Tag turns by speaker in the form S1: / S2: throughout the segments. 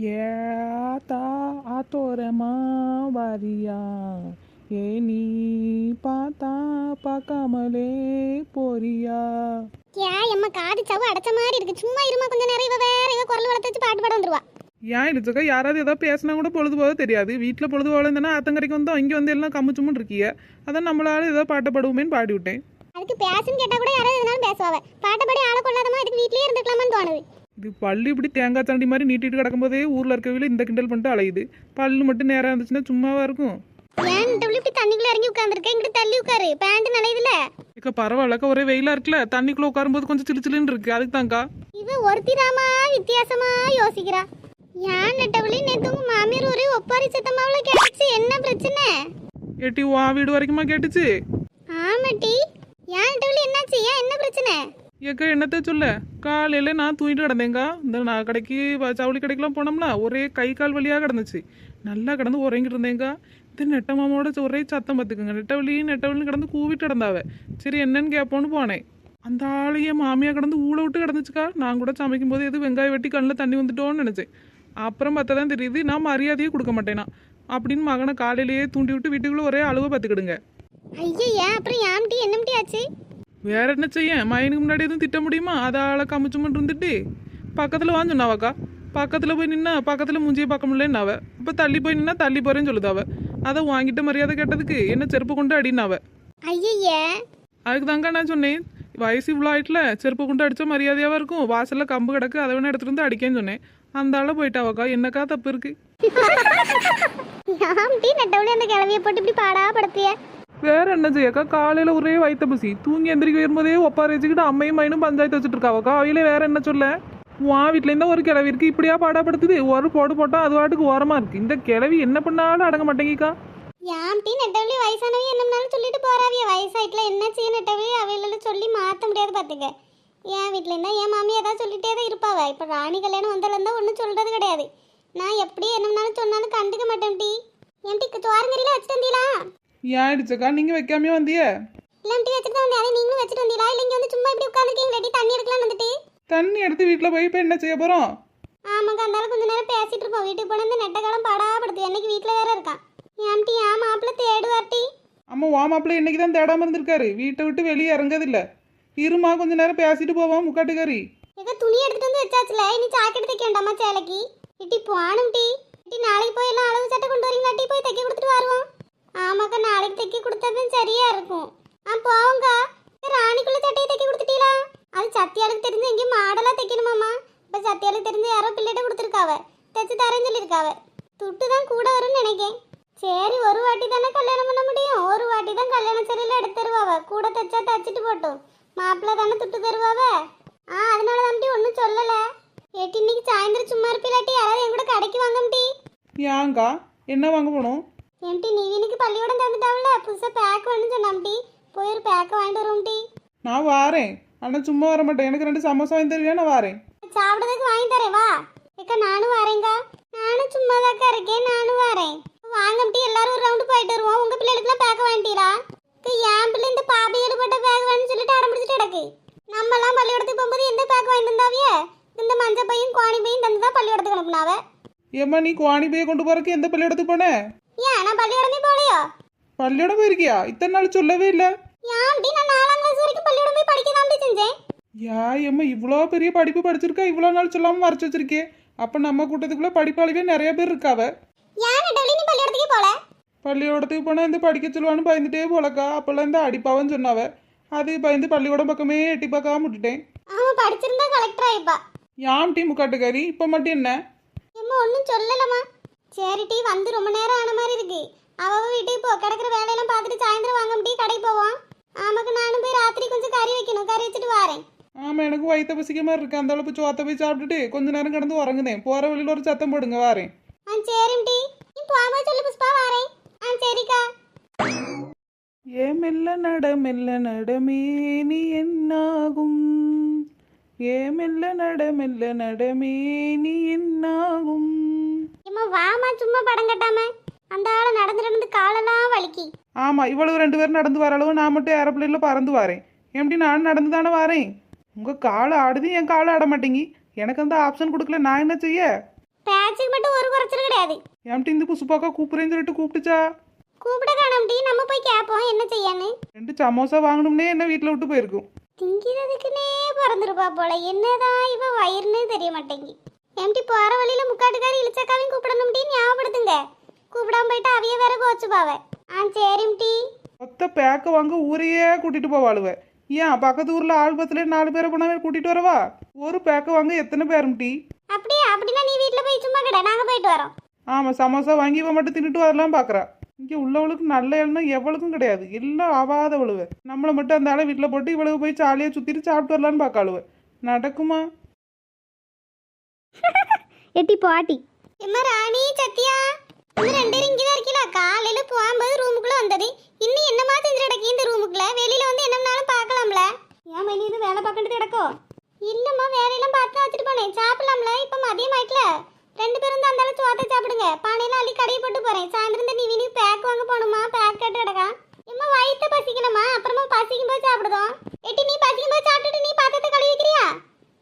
S1: ஏத்தா ஆத்தோரமா வாரியா ஏ நீ பார்த்தா பார்க்காமலே போறியா.
S2: ஏ எம்மா காது சவு அடைச்ச மாதிரி இருக்கு. சும்மா இருமா கொஞ்ச நேரம் இவ வேற இவ குரல் வளர்த்து வச்சு பாட்டு பாட வந்துருவா.
S1: ஏன் இடிச்சக்கா யாராவது ஏதாவது பேசினா கூட பொழுது போக தெரியாது. வீட்டில் பொழுது போகல இருந்தேன்னா ஆத்தங்கரைக்கு வந்தோம் இங்கே வந்து எல்லாம் கம்முச்சுமுன்னு இருக்கீங்க அதான் நம்மளால ஏதோ பாட்டை பாடுவோமேன்னு பாடி விட்டேன்
S2: அதுக்கு பேசுன்னு கேட்டா கூட யாராவது எதுனாலும் பேசுவாவ. பாட்டை பாடி ஆளை கொள்ளாதமா இதுக்கு வீட்லயே இருந்துக்கலாமான்னு தோணுது.
S1: இது பல்லு இப்படி தேங்காய் தண்டி மாதிரி நீட்டிட்டு கிடக்கும்போதே ஊரில் இருக்கவில்லை இந்த கிண்டல் பண்ணிட்டு அலையுது. பல்லு மட்டும் நேராக இருந்துச்சுன்னா சும்மாவா இருக்கும்.
S2: ஏன் டபுள் இப்படி தண்ணிக்குள்ள இறங்கி உட்காந்துருக்க இங்கிட்டு தள்ளி உட்காரு. பேண்ட் நனையுதுல
S1: இக்கா பரவாயில்லக்கா ஒரே வெயிலாக இருக்குல்ல. தண்ணிக்குள்ளே உட்காரும்போது கொஞ்சம் சிலு சிலுன்னு இருக்கு. அதுக்கு தான்க்கா
S2: இவ ஒருத்திராமா வித்தியாசமா யோசிக்கிறா. ஏன் நெட்டவழி நேத்து உங்க மாமியார் ஒரே ஒப்பாரி சத்தமாவுல கேட்டுச்சு. என்ன பிரச்சனை?
S1: ஏட்டி வா வீடு வரைக்குமா கேட்டுச்சு?
S2: ஆமாட்டி. ஏன் நெட்டவழி என்னாச்சு? ஏன் என்ன பிரச்சனை?
S1: ஏக்கா என்னத்த சொல்ல? காலையில் நான் தூங்கிட்டு கிடந்தேங்க்கா இந்த நான் கடைக்கு வ- ஜவுளி கடைக்கெல்லாம் போனோம்னா ஒரே கை கால் வழியாக கிடந்துச்சு. நல்லா கிடந்து உறங்கிட்டு இருந்தேங்க்கா இது நெட்ட மாமாவோட ஒரே சத்தம் பார்த்துக்குங்க. நெட்டவழி நெட்டவழின்னு கிடந்து கூவிட்டு கிடந்தாவ. சரி என்னன்னு கேட்போன்னு போனேன். அந்த ஆளையே மாமியா கிடந்து ஊழ விட்டு கிடந்துச்சுக்கா. நான் கூட சமைக்கும் போது எது வெங்காயம் வெட்டி கண்ணில் தண்ணி வந்துட்டோன்னு நினச்சேன். அப்புறம் பார்த்தா தான் தெரியுது நான் மரியாதையே கொடுக்க மாட்டேனா. அப்படின்னு மகனை காலையிலேயே தூண்டி விட்டு வீட்டுக்குள்ளே ஒரே அழுவ பார்த்துக்கிடுங்க.
S2: ஐயா அப்புறம் ஏன்டி என்னம்டி ஆச்சு?
S1: வேற என்ன செய்ய? மயனுக்கு முன்னாடி எதுவும் திட்ட முடியுமா? அதால கமிச்சு மட்டும் இருந்துட்டு. பக்கத்தில் வாங்க சொன்னாவக்கா பக்கத்தில் போய் நின்னா பக்கத்தில் மூஞ்சியை பார்க்க முடியலன்னாவ. இப்போ தள்ளி போய் நின்னா தள்ளி போறேன்னு சொல்லுதாவ. அதை வாங்கிட்ட மரியாதை கேட்டதுக்கு என்ன செருப்பு கொண்டு அடினாவ அதுக்கு தாங்க நான் சொன்னேன். வயசு இவ்வளோ ஆயிட்டுல செருப்பு கொண்டு அடிச்சா மரியாதையாவா இருக்கும்? வாசல்ல கம்பு கிடக்கு அதை வேணா எடுத்துட்டு வந்து அடிக்கேன்னு சொன்னேன். அந்த ஆள போயிட்டாவக்கா என்னக்கா தப்பு இருக்கு?
S2: போட்டு இப்படி பாடா படுத்திய?
S1: வேற என்ன செய்யக்கா காலையில் ஒரே வயித்த பசி. தூங்கி எந்திரிக்க வரும்போதே ஒப்பாரி வச்சுக்கிட்டு அம்மையும் மைனும் பஞ்சாயத்து வச்சுட்டு இருக்காவக்கா அவையில வேற என்ன சொல்ல? உன் வீட்ல ஒரு கிளவி இருக்கு இப்படியா பாடப்படுத்துது? ஒரு போடு போட்டா அது வாட்டுக்கு ஓரமா இருக்கு. இந்த கிளவி என்ன பண்ணாலும் அடங்க மாட்டேங்கிக்கா
S2: ஏன்டி நெட்டவழி வயசானவி என்னம்னாலும் சொல்லிட்டு போறாவிய. வயசாயிட்டுல என்ன செய்ய நெட்டவழி? அவையில சொல்லி மாற்ற முடியாது பாத்துக்க. என் வீட்ல இருந்தா என் மாமி ஏதாவது சொல்லிட்டே தான் இருப்பாவ. இப்போ ராணி கல்யாணம் வந்தாலும் இருந்தா ஒன்றும் சொல்றது கிடையாது. நான் எப்படி என்னம்னாலும் சொன்னாலும் கண்டுக்க மாட்டேன் டி என் டிக்கு தோரங்கரியில வச்சுட்டு
S1: ஏன் அடிச்சக்கா? நீங்க வைக்காம வந்திய?
S2: இல்லாட்டி வச்சுட்டு தான் வந்தேன். அதை நீங்களும் வச்சுட்டு வந்தீங்களா? இல்லை இங்க வந்து சும்மா இப்படி உட்காந்துருக்கீங்க தண்ணி எடுக்கலாம் வந்துட்டு.
S1: தண்ணி எடுத்து வீட்டுல போய் இப்ப என்ன செய்ய போறோம்?
S2: ஆமாக்கா இருந்தாலும் கொஞ்ச நேரம் பேசிட்டு இருப்போம். வீட்டுக்கு போன இந்த நெட்டக்காலம் படாப்படுது. என்னைக்கு வீட்டில் வேற இருக்கான் ஏன்டி ஏன் மாப்பிள்ள தேடுவார்ட்டி
S1: அம்மா வா மாப்பிள்ளை இன்னைக்கு தான் தேடாம இருந்திருக்காரு. வீட்டை விட்டு வெளியே இறங்கதில்ல. இருமா கொஞ்ச நேரம் பேசிட்டு போவோம் முக்காட்டுக்காரி.
S2: ஏதோ துணி எடுத்துட்டு வந்து வச்சாச்சுல. இனி ஜாக்கெட் தைக்க வேண்டாமா சேலைக்கு? இட்டி போகணும் டி இட்டி நாளைக்கு போய் எல்லாம் அளவு சட்டை கொண்டு வரீங்களா டி போய் தைக்க கொடுத்துட்டு வருவோம். ஆமாக்கா நாளைக்கு தைக்க கொடுத்தாதான் சரியா இருக்கும். ஆ போங்க ராணிக்குள்ள சட்டையை தைக்க கொடுத்துட்டீங்களா? அது சத்தியாளுக்கு தெரிஞ்சு எங்கேயும் மாடலாக தைக்கணுமாம்மா. இப்போ சத்தியாளுக்கு தெரிஞ்சு யாரோ பிள்ளைகிட்ட கொடுத்துருக்காவ. தைச்சு தரேன்னு சொல்லியிருக்காவ. துட்டு தான் கூட வரும்னு நினைக்கேன். சரி ஒரு வாட்டி தானே கல்யாணம் பண்ண முடியும். ஒரு வாட்டி தான் கல்யாண சரியில எடுத்து தருவாவ. கூட தைச்சா தைச்சிட்டு போட்டோம். மாப்பிள்ளை தானே துட்டு தருவாவ. ஆ அதனால தான் ஒன்றும் சொல்லலை. ஏட்டி இன்னைக்கு சாயந்தரம் சும்மா இருப்பிலாட்டி யாராவது என் கூட கடைக்கு வாங்கம்டி
S1: ஏங்கா என்ன வாங்க போனோம்?
S2: ஏன்டி நீ இன்னைக்கு பள்ளியோடம் தந்துட்டாவில புதுசாக பேக் வேணும்னு சொன்னாம்டி போய் ஒரு பேக்கை வாங்கிட்டு வருவோம்டி
S1: நான் வாரேன். ஆனா சும்மா வர மாட்டேன் எனக்கு ரெண்டு சமோசா வாங்கி தருவியா? நான் வாரேன்.
S2: சாப்பிட்றதுக்கு வாங்கி தரேன் வா. ஏக்கா நானும் வரேங்க்கா நானும் சும்மா தாக்கா இருக்கேன் நானும் வரேன். வாங்கம்டி எல்லாரும் ஒரு ரவுண்டு போயிட்டு வருவோம். உங்க பிள்ளைகளுக்குலாம் பேக்க வாங்கிட்டீரா? என் பிள்ளை இந்த பாபியல் போட்ட பேக் வேணும்னு சொல்லிட்டு அடம் பிடிச்சிட்டு கிடக்கு. நம்மலாம் பள்ளிக்கூடத்துக்கு போகும்போது எந்த பேக் வாங்கி தந்தாவியே இந்த மஞ்சள் பையும் கோணி பையும் தந்து தான் பள்ளிக்கூடத்துக்கு அனுப்புனாவ?
S1: ஏம்மா நீ குவாணி போய் கொண்டு போறக்கு எந்த பள்ளியிடத்துக்கு போன?
S2: ஏன் நான் பள்ளிக்கூடமே போகலையோ?
S1: பள்ளியோட போயிருக்கியா? இத்தனை நாள் சொல்லவே இல்லை.
S2: ஏன்டி நான் நாலாம் கிளாஸ் வரைக்கும் பள்ளிக்கூடம் போய் படிக்க தான் செஞ்சேன்.
S1: யா எம்மா இவ்வளோ பெரிய படிப்பு படிச்சிருக்கா? இவ்வளோ நாள் சொல்லாமல் மறைச்சு வச்சிருக்கே. அப்போ நம்ம கூட்டத்துக்குள்ள படிப்பாளிவே நிறைய பேர் இருக்காவ?
S2: ஏன் நெட்டவழி நீ பள்ளிக்கூடத்துக்கே போல?
S1: பள்ளிக்கூடத்துக்கு போனால் இந்த படிக்க சொல்லுவான்னு பயந்துட்டே போலக்கா. அப்போல்லாம் இந்த அடிப்பாவன்னு சொன்னாவ. அது பயந்து பள்ளிக்கூடம் பக்கமே எட்டி பார்க்காம விட்டுட்டேன்.
S2: ஆமா படிச்சிருந்தா கலெக்டர் ஆயிப்பா.
S1: யாம் டீ முக்காட்டுக்காரி இப்போ மட்டும் என்ன?
S2: எம்மா ஒன்றும் சொல்லலம்மா. சரி டீ வந்து ரொம்ப நேரம் ஆன மாதிரி இருக்கு. அவ வீட்டுக்கு போ. கிடக்குற வேலையெல்லாம் பார்த்துட்டு சாயந்தரம் வாங்க டீ கடைக்கு போவோம். ஆமாக்கு நானும் போய் ராத்திரி கொஞ்சம் கறி வைக்கணும். கறி வச்சுட்டு வரேன்.
S1: ஆமாம் எனக்கு வயிற்ற பசிக்க மாதிரி இருக்கு. அந்த அளவுக்கு சோத்தை போய் சாப்பிட்டுட்டு கொஞ்ச நேரம் கிடந்து உறங்குதேன் போகிற வழியில் ஒரு சத்தம் போடுங்க வாரேன்.
S2: ஆ சரிம் டீ. நீ போகும்போது சொல்லு புஷ்பா வரேன். ஆ சரிக்கா.
S1: ஏ மெல்ல நட மெல்ல நடமே நீ என்னாகும்? ஏ மெல்ல நட மெல்ல நடமே நீ என்னாகும்?
S2: எம்மா வாமா சும்மா படம் கட்டாம. அந்த ஆளை நடந்து நடந்து காலெல்லாம் வலிக்கி.
S1: ஆமா இவ்வளவு ரெண்டு பேரும் நடந்து வர அளவு நான் மட்டும் ஏரோப்ளேன்ல பறந்து வரேன். எப்படி நான் நடந்து தானே வரேன்? உங்க காலை ஆடுது என் காலை ஆட மாட்டேங்கி. எனக்கு அந்த ஆப்ஷன் கொடுக்கல நான் என்ன செய்ய?
S2: பேட்சுக்கு மட்டும் ஒரு குறைச்சல் கிடையாது.
S1: ஏன்ட்டு இந்த புசுப்பாக்கா கூப்பிடுறேன்னு சொல்லிட்டு கூப்பிட்டுச்சா?
S2: கூப்பிட காணோம்டி நம்ம போய் கேட்போம் என்ன செய்யான்னு.
S1: ரெண்டு சமோசா வாங்கணும்னே என்ன வீட்டில் விட்டு போயிருக்கும்.
S2: திங்கிறதுக்குன்னே பிறந்திருப்பா போல என்னதான் இவ வயிறுன்னு தெரிய மாட்டேங்கி. எம்டி போற வழியில முக்காட்டுக்காரி இளிச்சக்காவையும் கூப்பிடணும்டி ஞாபகப்படுத்துங்க. கூப்பிடாம போயிட்டு அவிய வேற கோச்சுப்பாவ. ஆ சரிம்டி
S1: மொத்த பேக்க வாங்க ஊரையே கூட்டிட்டு போவாளுவ. ஏன் பக்கத்து ஊர்ல ஆள் பத்துல நாலு பேரை போனாவே கூட்டிட்டு வரவா? ஒரு பேக்க வாங்க எத்தனை பேரும் டீ
S2: அப்படியே? அப்படின்னா நீ வீட்ல போய் சும்மா கடை நாங்க போயிட்டு வரோம்.
S1: ஆமா சமோசா வாங்கி இவன் மட்டும் தின்னுட்டு வரலாம் பாக்குறா. இங்க உள்ளவளுக்கு நல்ல எண்ணம் எவளுக்கும் கிடையாது. எல்லாம் ஆவாதவளுவ. நம்மளை மட்டும் அந்த ஆளை வீட்டில் போட்டு இவளுக்கு போய் ஜாலியாக சுத்திட்டு சாப்பிட்டு வரலான்னு பார்க்காளுவ நடக்குமா?
S2: எட்டி பாட்டி. எம்மா ராணி சத்யா. இன்னும் ரெண்டு பேரும் இங்கே தான் இருக்கீங்களா? காலையில போகும்போது ரூமுக்குள்ள வந்தது. இன்னும் என்னமா செஞ்சு கிடக்கு இந்த ரூமுக்குள்ள வெளியில வந்து என்னம்னாலும் பார்க்கலாம்ல. ஏன் வெளியே எதுவும் வேலை பார்க்கறது கிடக்கோ? இல்லம்மா வேலையெல்லாம் பார்த்து வச்சுட்டு போனேன். சாப்பிடலாம்ல இப்போ மதியம் ஆயிட்டல. ரெண்டு பேரும் தான் அந்தாலும் சோத்தை சாப்பிடுங்க. பானையெல்லாம் அள்ளி கடையை போட்டு போறேன். சாயந்தரம் இந்த நிவினி பேக் வாங்க போகணுமா பேக் கட்டு கிடக்கா எம்மா வயிற்று பசிக்கணுமா அப்புறமா பசிக்கும் போது சாப்பிடுதோம் எட்டி நீ பசிக்கும் போது சாப்பிட்டுட்டு நீ பாத்திரத்தை கழுவி வைக்கிறியா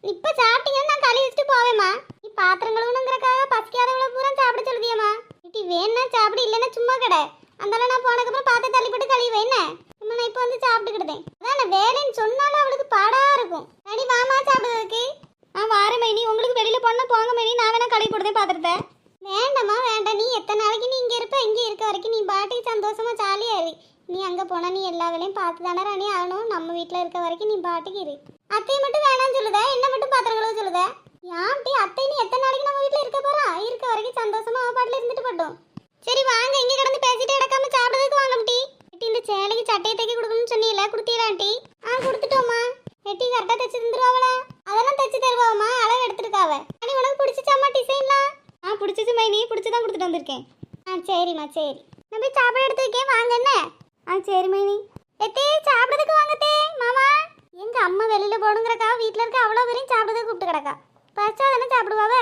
S2: இப்ப சாப்பிட்டீங்கன்னா நான் கழுவி வச்சுட்டு போவேம்மா நீ பாத்திரம் கழுவணுங்கிறக்காக பசிக்காதவள பூரா சாப்பிட சொல்லுதியம்மா இட்டி வேணா சாப்பிடு இல்லைன்னா சும்மா கடை. அதனால நான் போனதுக்கப்புறம் பார்த்து தள்ளி கழிவு என்ன? சும்மா நான் இப்போ வந்து சாப்பிட்டுக்கிட்டேன் அதான் வேலைன்னு சொன்னாலும் அவளுக்கு பாடா இருக்கும். ரெடி வாமா சாப்பிடுறதுக்கு. ஆ வார மைனி உங்களுக்கு வெளியில் போனால் போங்க மைனி நான் வேணா கழுவி போடுதேன் பார்த்துருப்பேன் வேண்டாம்மா வேண்டாம் நீ எத்தனை நாளைக்கு நீ இங்கே இருப்ப? இங்கே இருக்க வரைக்கும் நீ பாட்டி சந்தோஷமா ஜாலியாக இரு. நீ அங்கே போனால் நீ எல்லா வேலையும் பார்த்து தானே ராணி ஆகணும். நம்ம வீட்டில் இருக்க வரைக்கும் நீ பாட்டுக்கு இரு. அத்தையை மட்டும் வேணாம்னு சொல்லுத? என்ன மட்டும் பாத்திரங்களும் சொல்லுத? யான்ட்டி அத்தை நீ எத்தனை நாளைக்கு நம்ம வீட்ல இருக்க போறா? இருக்க வரைக்கும் சந்தோஷமா அவ பாட்டுல இருந்துட்டு போட்டோம். சரி வாங்க இங்க கிடந்து பேசிட்டு கிடக்காம சாப்பிடுறதுக்கு வாங்க முட்டி. எட்டி இந்த சேலைக்கு சட்டையை தைக்க கொடுக்கணும்னு சொன்னீல கொடுத்தீங்களா டீ ஆ கொடுத்துட்டோமா எட்டி கரெக்டா தைச்சு தந்துருவாங்களா அதெல்லாம் தைச்சு தருவாமா அளவு எடுத்துருக்காவ அனி உனக்கு பிடிச்சிச்சாமா டிசைன்லாம்? ஆ பிடிச்சிச்சு மைனி. பிடிச்சி தான் கொடுத்துட்டு வந்திருக்கேன். ஆ சரிம்மா சரி. நான் போய் சாப்பாடு எடுத்து வாங்க என்ன? ஆ சரி மைனி. எத்தே சாப்பிடுறதுக்கு வாங்கத்தே மாமா. எங்க அம்மா வெளியில போகணுங்கிறக்கா வீட்ல இருக்க அவ்வளோ பேரையும் சாப்பிடுறதுக்கு கூப்பிட்டு கிடக்கா. பச்சா தானே சாப்பிடுவாவ?